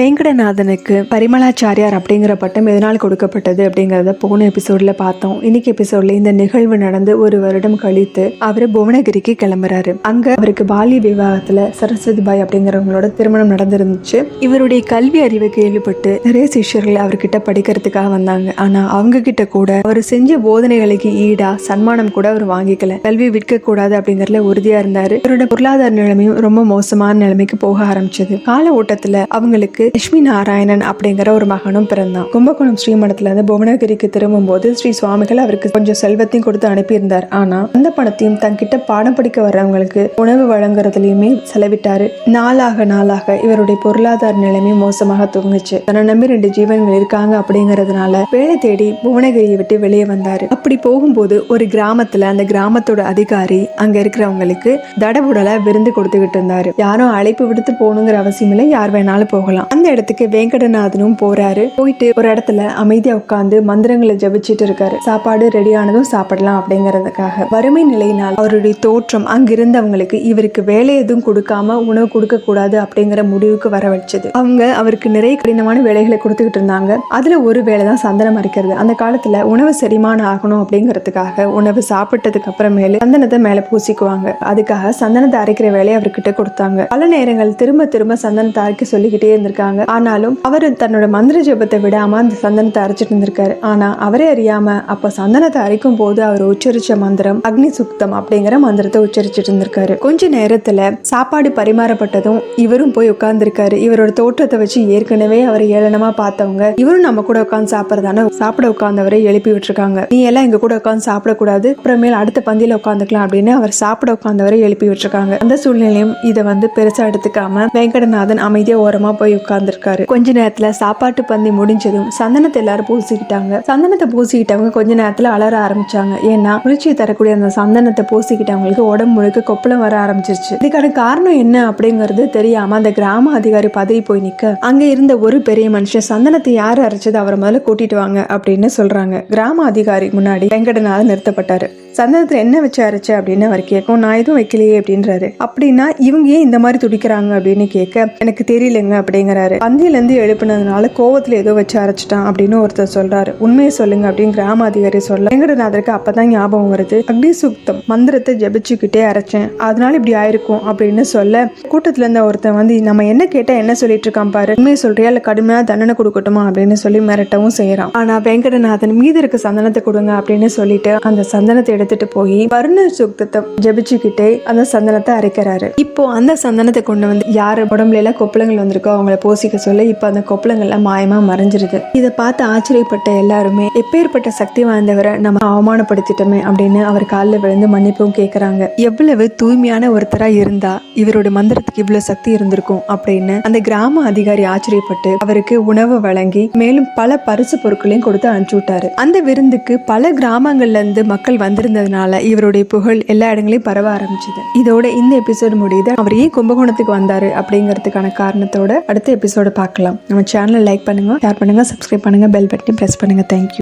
வேங்கடநாதனுக்கு பரிமளாச்சாரியார் அப்படிங்கிற பட்டம் எதனால் கொடுக்கப்பட்டது அப்படிங்கிறத போன எபிசோடில் பார்த்தோம். இன்னைக்கு எபிசோட்ல இந்த நிகழ்வு நடந்து ஒரு வருடம் கழித்து அவர் புவனகிரிக்கு கிளம்புறாரு. அங்க அவருக்கு பாலிய விவாகத்துல சரஸ்வதி பாய் அப்படிங்கிறவங்களோட திருமணம் நடந்திருந்துச்சு. இவருடைய கல்வி அறிவை கேள்விப்பட்டு நிறைய சிஷ்யர்கள் அவர்கிட்ட படிக்கிறதுக்காக வந்தாங்க. ஆனா அவங்க கிட்ட கூட அவர் செஞ்ச போதனைகளுக்கு ஈடா சன்மானம் கூட அவர் வாங்கிக்கல. கல்வி விற்க கூடாது அப்படிங்கறதுல உறுதியா இருந்தாரு. இவரோட பொருளாதார நிலைமையும் ரொம்ப மோசமான நிலைமைக்கு போக ஆரம்பிச்சது. கால ஓட்டத்துல அவங்களுக்கு லட்சுமி நாராயணன் அப்படிங்கிற ஒரு மகனும் பிறந்தான். கும்பகோணம் ஸ்ரீமடத்துல இருந்து புவனகிரிக்கு திரும்பும் போது ஸ்ரீ சுவாமிகள் அவருக்கு கொஞ்சம் செல்வத்தையும் கொடுத்து அனுப்பியிருந்தார். ஆனா அந்த பணத்தையும் தங்கிட்ட பாடம் படிக்க வர்றவங்களுக்கு உணவு வழங்குறதுலயுமே செலவிட்டாரு. நாளாக நாளாக இவருடைய பொருளாதார நிலைமை மோசமாக துவங்குச்சு தன்னை நம்பி ரெண்டு ஜீவன்கள் இருக்காங்க அப்படிங்கறதுனால வேலை தேடி புவனகிரியை விட்டு வெளியே வந்தாரு. அப்படி போகும்போது ஒரு கிராமத்துல அந்த கிராமத்தோட அதிகாரி அங்க இருக்கிறவங்களுக்கு தடபுடலா விருந்து கொடுத்துக்கிட்டு இருந்தாரு. யாரும் அழைப்பு விடுத்து போகணுங்கிற அவசியம் இல்லை. யார் வேணாலும் போகலாம். அந்த இடத்துக்கு வேங்கடநாதனும் போறாரு. போயிட்டு ஒரு இடத்துல அமைதியா உட்காந்து மந்திரங்களை ஜபிச்சிட்டு இருக்காரு. சாப்பாடு ரெடி ஆனதும் சாப்பிடலாம் அப்படிங்கறதுக்காக. வறுமை நிலையினால் அவருடைய தோற்றம் அங்கிருந்தவங்களுக்கு இவருக்கு வேலை எதுவும் கொடுக்காம உணவு கொடுக்க கூடாது அப்படிங்கிற முடிவுக்கு வர வச்சது அவங்க அவருக்கு நிறைய கடினமான வேலைகளை கொடுத்துக்கிட்டு இருந்தாங்க. அதுல ஒரு வேலை தான் சந்தனம் அரைக்கிறது. அந்த காலத்துல உணவு செரிமானம் ஆகணும் அப்படிங்கிறதுக்காக உணவு சாப்பிட்டதுக்கு அப்புறமேலு சந்தனத்தை மேல பூசிக்குவாங்க. அதுக்காக சந்தனத்தை அரைக்கிற வேலையை அவர்கிட்ட கொடுத்தாங்க. பல நேரங்கள் திரும்ப திரும்ப சந்தனத்தை அரைக்க சொல்லிக்கிட்டே இருந்திருக்காங்க. ஆனாலும் அவர் தன்னோட மந்திர ஜபத்தை விடாம அந்த சந்தனத்தை அரைச்சிட்டு இருந்திருக்காரு. ஆனா அவரே அறியாம அப்ப சந்தனத்தை அரைக்கும் போது அவர் உச்சரிச்ச மந்திரம் அக்னி சுக்தம் அப்படிங்கிற மந்திரத்தை உச்சரிச்சிட்டு இருந்திருக்காரு. கொஞ்ச நேரத்துல சாப்பாடு பரிமாறப்பட்டதும் இவரும் போய் உட்கார்ந்துருக்காரு. இவரோட தோற்றத்தை வச்சு ஏற்கனவே அவரை ஏளனமா பார்த்தவங்க இவரும் நம்ம கூட உட்காந்து சாப்பிடறதான சாப்பிட உட்கார்ந்தவரை எழுப்பி விட்டுருக்காங்க. நீ எல்லாம் எங்க கூட உட்காந்து சாப்பிடக்கூடாது. அப்புறமேல் அடுத்த பந்தியில உட்காந்துக்கலாம் அப்படின்னு அவர் சாப்பிட உட்கார்ந்தவரை எழுப்பி விட்டுருக்காங்க. அந்த சூழ்நிலையும் இதை வந்து பெருசா எடுத்துக்காம வெங்கடநாதன் அமைதியா ஓரமா போய் உட்கார்ந்துருக்காரு. கொஞ்ச நேரத்துல சாப்பாட்டு பந்தி முடிஞ்சதும் சந்தனத்தை எல்லாரும் பூசிக்கிட்டாங்க. சந்தனத்தை பூசிக்கிட்டவங்க கொஞ்ச நேரத்துல அலற ஆரம்பிச்சாங்க. ஏன்னா குளிர்ச்சியை தரக்கூடிய அந்த சந்தனத்தை பூசிக்கிட்டவங்களுக்கு உடம்பு முழுக்க கொப்பளம் வர ஆரம்பிச்சிருச்சு. இதுக்கான காரணம் என்ன அப்படிங்கிறது தெரியாம அந்த கிராம அதிகாரி பதறி போய் நிக்க அங்க இருந்த ஒரு பெரிய மனுஷன் சந்தனத்தை யார் அரைச்சது அவரை முதல்ல கூட்டிட்டு வாங்க அப்படின்னு சொல்றாங்க. கிராம அதிகாரி முன்னாடி வெங்கடனால நிறுத்தப்பட்டாரு. சந்தனத்தில் என்ன வச்சு அரைச்ச அப்படின்னு அவர் கேட்கும். நான் எதுவும் வைக்கலையே அப்படின்றாரு. அப்படின்னா இவங்க ஏன் இந்த மாதிரி துடிக்கிறாங்க? அப்படின்னு கேட்க எனக்கு தெரியலங்க அப்படிங்கிறாரு. பந்தியிலேருந்து எழுப்பினதுனால எழுப்புனதுனால ஏதோ வச்சு அரைச்சிட்டான் அப்படின்னு ஒருத்தர் சொல்றாரு. உண்மையை சொல்லுங்க அப்படின்னு கிராம அதிகாரி சொல்ல வெங்கடநாதருக்கு அப்பதான் ஞாபகம் வருது. அக்னி சுத்தம் மந்திரத்தை ஜபிச்சுக்கிட்டே அரைச்சேன். அதனால இப்படி ஆயிருக்கும் அப்படின்னு சொல்ல கூட்டத்துல இருந்த ஒருத்தன் வந்து நம்ம என்ன கேட்டா என்ன சொல்லிட்டு இருக்கான் பாரு. உண்மையை சொல்றியா? இல்ல கடுமையா தண்டனை கொடுக்கட்டுமா? அப்படின்னு சொல்லி மிரட்டவும் செய்யறான் ஆனா வெங்கடநாதன் மீதி இருக்க சந்தனத்தை கொடுங்க அப்படின்னு சொல்லிட்டு அந்த சந்தனத்தை எடுத்து எடுத்துட்டு போய் வருண சுத்தத்தை ஜபிச்சுக்கிட்டே அந்த சந்தனத்தை அரைக்கிறாரு. இப்போ அந்த சந்தனத்தை கொண்டு வந்து யார் உடம்புல எல்லாம் கொப்பளங்கள் வந்திருக்கோ அவங்கள பூசிக்க சொல்ல இப்போ அந்த கொப்பளங்கள்லாம் மாயமா மறைஞ்சிருது இதை பார்த்து ஆச்சரியப்பட்ட எல்லாருமே எப்பேற்பட்ட சக்தி வாய்ந்தவரை நம்ம அவமானப்படுத்திட்டோமே அப்படின்னு அவர் காலில் விழுந்து மன்னிப்பும் கேட்கறாங்க எவ்வளவு தூய்மையான ஒருத்தரா இருந்தா இவரோட மந்திரத்துக்கு இவ்வளவு சக்தி இருந்திருக்கும் அப்படின்னு அந்த கிராம அதிகாரி ஆச்சரியப்பட்டு அவருக்கு உணவு வழங்கி மேலும் பல பரிசு பொருட்களையும் கொடுத்து அனுப்பிச்சு விட்டாரு. அந்த விருந்துக்கு பல கிராமங்கள்ல இருந்து மக்கள் இருந்ததுனால இவருடைய புகழ் எல்லா இடங்களையும் பரவ ஆரம்பிச்சது. இதோட இந்த எபிசோடு முடியுது. அவர் ஏன் கும்பகோணத்துக்கு வந்தாரு அப்படிங்கிறதுக்கான காரணத்தோட அடுத்த எபிசோடு பார்க்கலாம். நம்ம சேனலை லைக் பண்ணுங்க ஷேர் பண்ணுங்க சப்ஸ்கிரைப் பண்ணுங்க பெல் பட்டனை பிரஸ் பண்ணுங்க. தேங்க்யூ